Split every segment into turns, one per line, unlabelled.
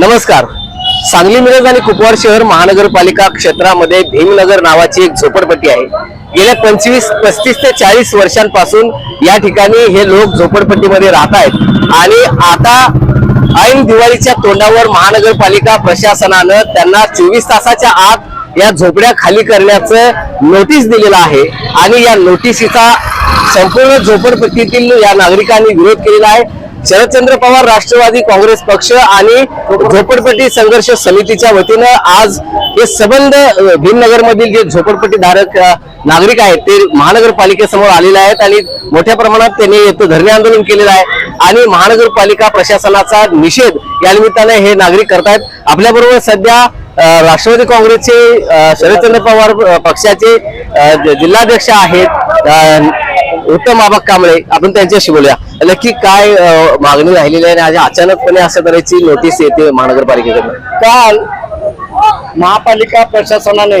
नमस्कार. सांगली मिरज आणि कुपवाड शहर महानगरपालिका क्षेत्रामध्ये भीमनगर नावाची एक झोपडपट्टी आहे. गेल्या पंचवीस पस्तीस ते चाळीस वर्षांपासून या ठिकाणी हे लोक झोपडपट्टीमध्ये राहत आहेत. आणि आता ऐन दिवाळीच्या तोंडावर महानगरपालिका प्रशासनानं त्यांना चोवीस तासाच्या आत या झोपड्या खाली करण्याचं नोटीस दिलेलं आहे. आणि या नोटीसीचा संपूर्ण झोपडपट्टीतील या नागरिकांनी विरोध केलेला आहे. शरदचंद्र पवार राष्ट्रवादी काँग्रेस पक्ष आणि झोपडपट्टी संघर्ष समितीच्या वतीनं आज हे संबंध भीमनगरमधील जे झोपडपट्टी धारक नागरिक आहेत ते महानगरपालिकेसमोर आलेले आहेत आणि मोठ्या प्रमाणात त्यांनी येतो धरणे आंदोलन केलेलं आहे. आणि महानगरपालिका प्रशासनाचा निषेध या निमित्ताने हे नागरिक करतायत. आपल्याबरोबर सध्या राष्ट्रवादी काँग्रेसचे शरदचंद्र पवार पक्षाचे जिल्हाध्यक्ष आहेत उत्तम आबा कांबळे. आपण त्यांच्याशी बोलूया. नक्की काय मागणी राहिलेली आहे आणि अचानकपणे अशा तऱ्हेची नोटीस येते महानगरपालिकेकडून?
काल महापालिका प्रशासनाने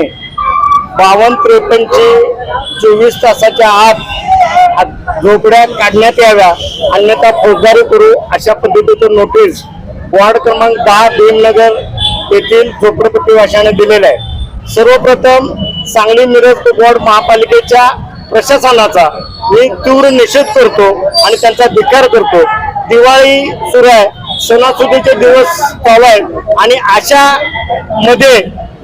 बावन्न त्रेपन्नची चोवीस तासाच्या आत आत झोपड्या काढण्यात याव्या अन्यथा फौजदारी करू अशा पद्धतीचं नोटीस वॉर्ड क्रमांक दहा भीमनगर येथील झोपडपट्टीवाशाने दिलेलं आहे. सर्वप्रथम सांगली मिरज वॉर्ड महापालिकेच्या प्रशासनाचा मी तीव्र निषेध करतो आणि त्यांचा धिक्कार करतो. दिवाळी सुरू आहे सणासुदीचे दिवस चालू आहेत आणि अशा मध्ये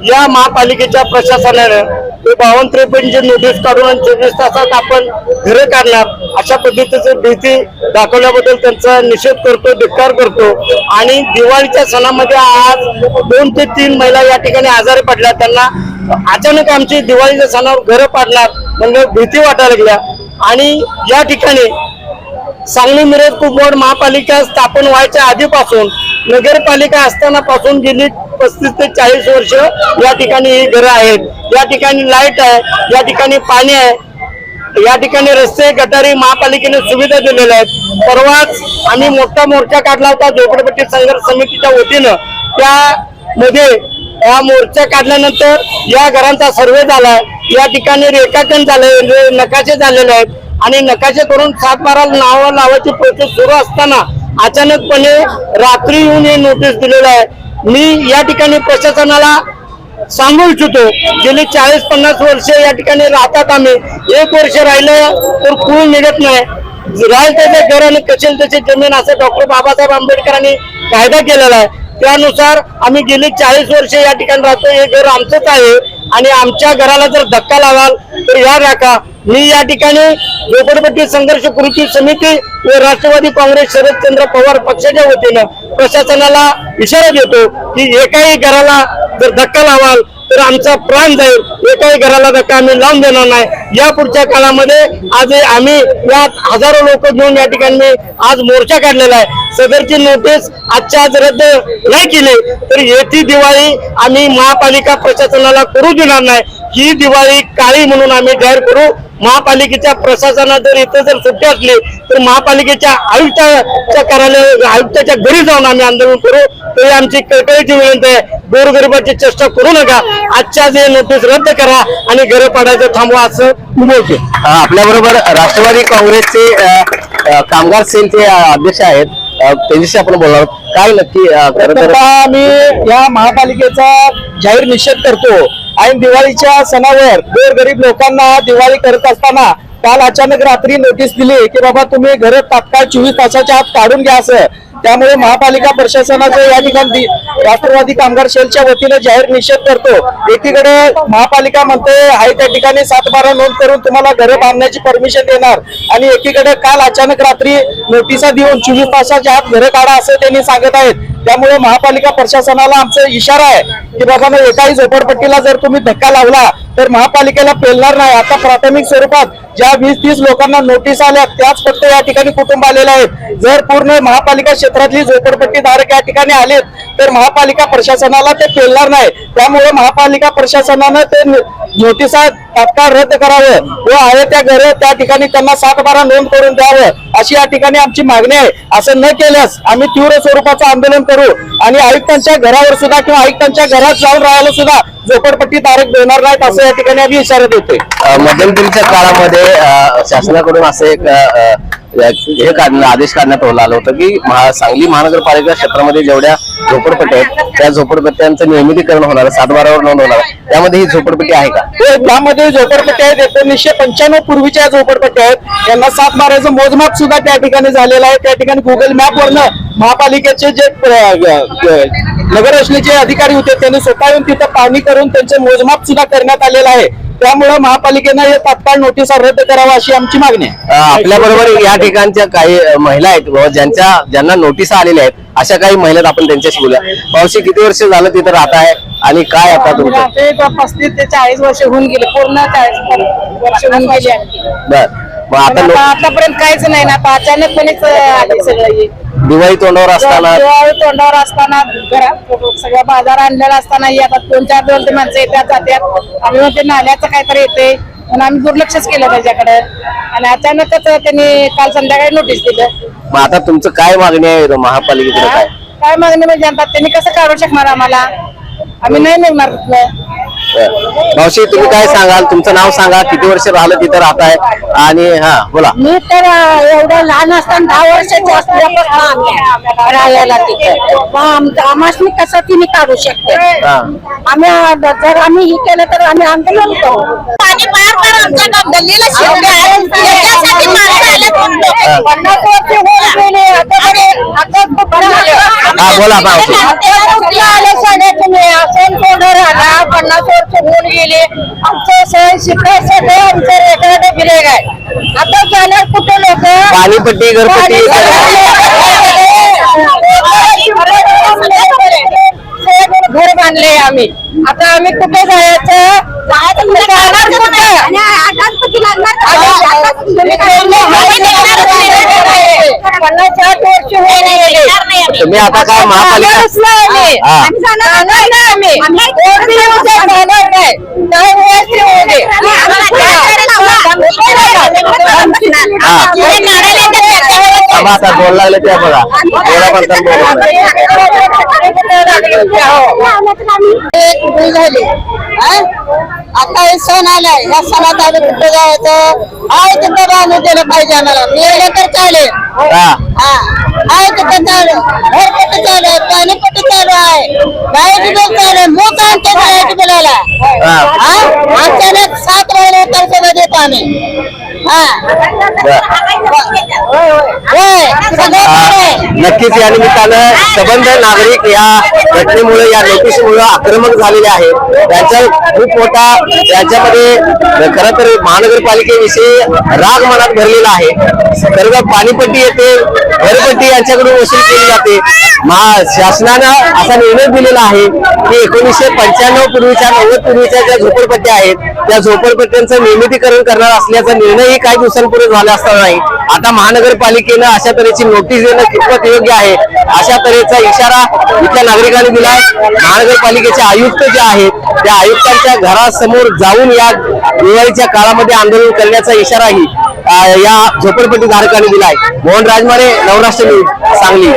या महापालिकेच्या प्रशासनानं ते बावन्न त्रेपन्नची नोटीस काढून आणि चोवीस तासात आपण घरे काढणार अशा पद्धतीची भीती दाखवल्याबद्दल त्यांचा निषेध करतो धिक्कार करतो. आणि दिवाळीच्या सणामध्ये आज दोन ते तीन महिला या ठिकाणी आजारी पडल्या. त्यांना अचानक आमची दिवाळीच्या सणावर घरं पाडणार. म्हणजे भीती वाटायला लागल्या. आणि या ठिकाणी सांगली मिरज कुपवाड महापालिका स्थापन व्हायच्या आधीपासून नगरपालिका असताना पासून गेली पस्तीस ते चाळीस वर्ष या ठिकाणी ही घरं आहेत. या ठिकाणी लाइट आहे या ठिकाणी पाणी आहे या ठिकाणी रस्ते गटारी महापालिकेने सुविधा दिलेल्या आहेत. परवाच आम्ही मोठा मोर्चा काढला होता झोपडपट्टी संघर्ष समितीच्या वतीनं. त्यामध्ये हा मोर्चा काढल्यानंतर या घरांचा सर्वे झालाय. या ठिकाणी रेखाटन झालंय नकाशे झालेले आहेत. आणि नकाशे करून सात बारा नाव लावायची प्रोसेस सुरू असताना अचानकपणे रात्री येऊन हे नोटीस दिलेलं आहे. मी या ठिकाणी प्रशासनाला सांगू इच्छितो गेली चाळीस पन्नास वर्ष या ठिकाणी राहतात आम्ही. एक वर्ष राहिलं तर कुळ निघत नाही. राहील त्याचे घर आणि कसेल त्याची जमीन असं डॉक्टर बाबासाहेब आंबेडकरांनी कायदा केलेला आहे. त्यानुसार आम्ही गेली चाळीस वर्ष या ठिकाणी राहतो. हे घर आमचंच आहे. आणि आमच्या घराला जर धक्का लावाल तर या राखा मी या ठिकाणी झोपडपट्टी संघर्ष कृती समिती व राष्ट्रवादी काँग्रेस शरदचंद्र पवार पक्षाच्या वतीनं प्रशासनाला इशारा देतो की एकाही घराला जर धक्का लावाल तर आमचा प्राण जाईल. एकाही घराला धक्का आम्ही लावून देणार नाही. या पुढच्या काळामध्ये आज आम्ही या हजारो लोक घेऊन या ठिकाणी आज मोर्चा काढलेला आहे. सदरची नोटीस आजच्या आज रद्द नाही केली. तर येती दिवाळी आम्ही महापालिका प्रशासनाला करू देणार नाही. ही दिवाळी काळी म्हणून आम्ही जाहीर करू. महापालिकेच्या प्रशासनात जर इथं जर सुट्टी असली तर महापालिकेच्या आयुक्ताच्या कार्यालय आयुक्ताच्या घरी जाऊन आम्ही आंदोलन करू. तरी आमची कळकळीची विनंती आहे. गोरगरिबाची चेष्टा करू नका. आजच्या जे नोटीस रद्द करा आणि घरं पाडायचं थांबवा असं बोलतो
आपल्या बरोबर राष्ट्रवादी काँग्रेसचे कामगार सेलचे अध्यक्ष आहेत. त्यांच्याशी आपण बोलणार. काय नक्की
आम्ही या महापालिकेचा जाहीर निषेध करतो. आणि दिवाळीच्या सणावर गोरगरीब लोकांना दिवाळी करत असताना काल अचानक रात्री नोटीस दिली की बाबा तुम्ही घर तात्काळ चोवीस तासाच्या आत काढून घ्या असं त्यामुळे महापालिका प्रशासनाचं या ठिकाणी राष्ट्रवादी कामगार सेलच्या वतीने जाहीर निषेध करतो. एकीकडे महापालिका म्हणते आहे त्या ठिकाणी सातबारा नोंद करून तुम्हाला घरं बांधण्याची परमिशन देणार. आणि एकीकडे काल अचानक रात्री नोटिसा देऊन चोवीस तासाच्या आत घरं काढा असं त्यांनी सांगत आहेत. त्यामुळे महापालिका प्रशासनाला आमचा इशारा आहे. की बाबा एकाही झोपडपट्टीला जर तुम्ही धक्का लावला तर महापालिकेला पेलणार नाही. आता प्राथमिक स्वरूपात ज्या वीस तीस लोकांना नोटीस आल्या त्याच फक्त या ठिकाणी कुटुंब आलेले आहेत. जर पूर्ण महापालिका क्षेत्रातली झोपडपट्टी धारक या ठिकाणी आलेत तर महापालिका प्रशासनाला ते पेलणार नाही. त्यामुळे महापालिका प्रशासनानं ते नोटिसा तात्काळ रद्द करावं. व आहे त्या घर त्या ठिकाणी त्यांना सात बारा नोंद करून द्यावं. अशी या ठिकाणी आमची मागणी आहे. असं न केल्यास आम्ही तीव्र स्वरूपाचं आंदोलन करू. आणि आयुक्तांच्या घरावर सुद्धा किंवा आयुक्तांच्या घरात जाऊन राहायला सुद्धा झोपडपट्टी धारक देणार नाहीत असं या ठिकाणी आम्ही इशारा देतोय.
मध्यंतरीच्या काळामध्ये शासनाकडून असं एक हे काढणं आदेश काढण्यात आलं होतं की महा- सांगली महानगरपालिका क्षेत्रामध्ये जेवढ्या झोपडपट्ट्या आहेत त्या झोपडपट्ट्यांचं नियमितीकरण होणार सातबारावर नोंद होणार त्यामध्ये ही झोपडपट्टी आहे का?
त्यामध्ये झोपडपट्ट्या आहेत एकोणीसशे पंच्याण्णव पूर्वीच्या झोपडपट्ट्या आहेत. यांना सात बाराचं मोजमाप सुद्धा त्या ठिकाणी झालेलं आहे. त्या ठिकाणी गुगल मॅप वरनं महापालिकेचे जे अ, अ, नगर रचनेचे अधिकारी होते त्यांनी स्वतः येऊन तिथं पाहणी करून त्यांचे मोजमाप सुद्धा करण्यात आलेलं आहे. त्यामुळे महापालिकेनं हे तात्काळ नोटिसा रद्द करावा अशी आमची मागणी आहे.
आपल्या बरोबर या ठिकाणच्या काही महिला आहेत ज्यांच्या ज्यांना नोटीस आलेल्या आहेत अशा काही महिला आपण त्यांच्याशी बोलूया. मावशी किती वर्ष झालं तिथं राहत आहे आणि काय आता तुमचं?
ते पस्तीस ते चाळीस वर्ष होऊन गेले पूर्ण चाळीस वर्ष होऊन गेली.
बर. मग आता
आतापर्यंत काहीच नाही ना आता अचानकपणेच आले सगळं.
दिवाळी तोंडावर असताना?
दिवाळी तोंडावर असताना घरात सगळा बाजार आणलेला असताना आता दोन चार दिवस ते माणसं येतात जातात. आम्ही म्हणते नाल्याचं काहीतरी येते म्हणून आम्ही दुर्लक्षच केलं त्याच्याकडे. आणि अचानकच त्यांनी काल संध्याकाळी नोटीस दिलं.
मग आता तुमचं काय मागणी आहे महापालिकेकडे काय?
काय? मागणी म्हणजे आणतात त्यांनी कसं काढू शकणार आम्हाला? आम्ही नाही निघणार तिथलं.
मावशी तुम्ही काय सांगाल? तुमचं नाव सांगा. किती वर्ष राहिलं तिथं राहत आहे? आणि हा बोला.
मी तर एवढं लहान असताना दहा वर्षाची असल्यापासून राहायला तिथे. आम्हाला कसं तिने काढू शकते?
हा.
आम्ही जर आम्ही हे केलं तर आम्ही आंदोलन करू.
पाणी पार पार आमच्या गल्लीला शिरले आहे
पन्नास वर्ष होऊन गेले. आता बरे- आता बरं झालं.
बोला
आला पन्नास वर्ष होऊन गेले आमचं सण शिकाय सगळे आमचं रेकॉर्ड गिरेग आहे आता जाणार कुठे लोक
पाणीपट्टी घरपट्टी
बांधले आम्ही. आता आम्ही कुठे जायचं. पन्नास साठ वर्ष
तुम्ही आता काय महापालिका. हा. थांबा आता बोल लागले त्या बघा. बोला म्हणतात बोला.
आता हे. सण आलाय या सणात आम्ही कुठे जायचं आहे तिथं बांधून दिलं पाहिजे आम्हाला मिळलं तर चालेल आहे तिथं चालू घर कुठे चालू आहे पाणी कुठे चालू आहे लाइट बिल चालू आहे मूग आणते
हा.
हा अचानक सात महिने पैसे देतो आम्ही.
नक्कीच या निमित्तानं सबंध नागरिक या घटनेमुळे या नोटीसमुळे आक्रमक झालेले आहेत. त्यांचा खूप मोठा त्यांच्यामध्ये खर तर महानगरपालिकेविषयी राग मनात भरलेला आहे. सर्व पाणीपट्टी येते घरपट्टी यांच्याकडून वसूल केली जाते. महा शासनानं असा निर्णय दिलेला आहे की एकोणीसशे पंच्याण्णव पूर्वीच्या नव्वद पूर्वीच्या ज्या झोपडपट्ट्या आहेत त्या झोपडपट्ट्यांचं नियमितीकरण करणार असल्याचा निर्णयही काही दिवसांपूर्वी झाला असणार नाही. आता महानगरपालिकेनं अशा तऱ्हेची नोटीस देणं कितपत योग्य आहे? अशा तऱ्हेचा इशारा इथल्या नागरिकांनी दिलाय महानगरपालिकेचे आयुक्त जे आहेत त्या आयुक्तांच्या घरासमोर जाऊन या दिवाळीच्या काळामध्ये आंदोलन करण्याचा इशाराही या झोपडपट्टी धारकांनी दिलाय मोहन राजमारे नवराष्ट्र न्यूज सांगली.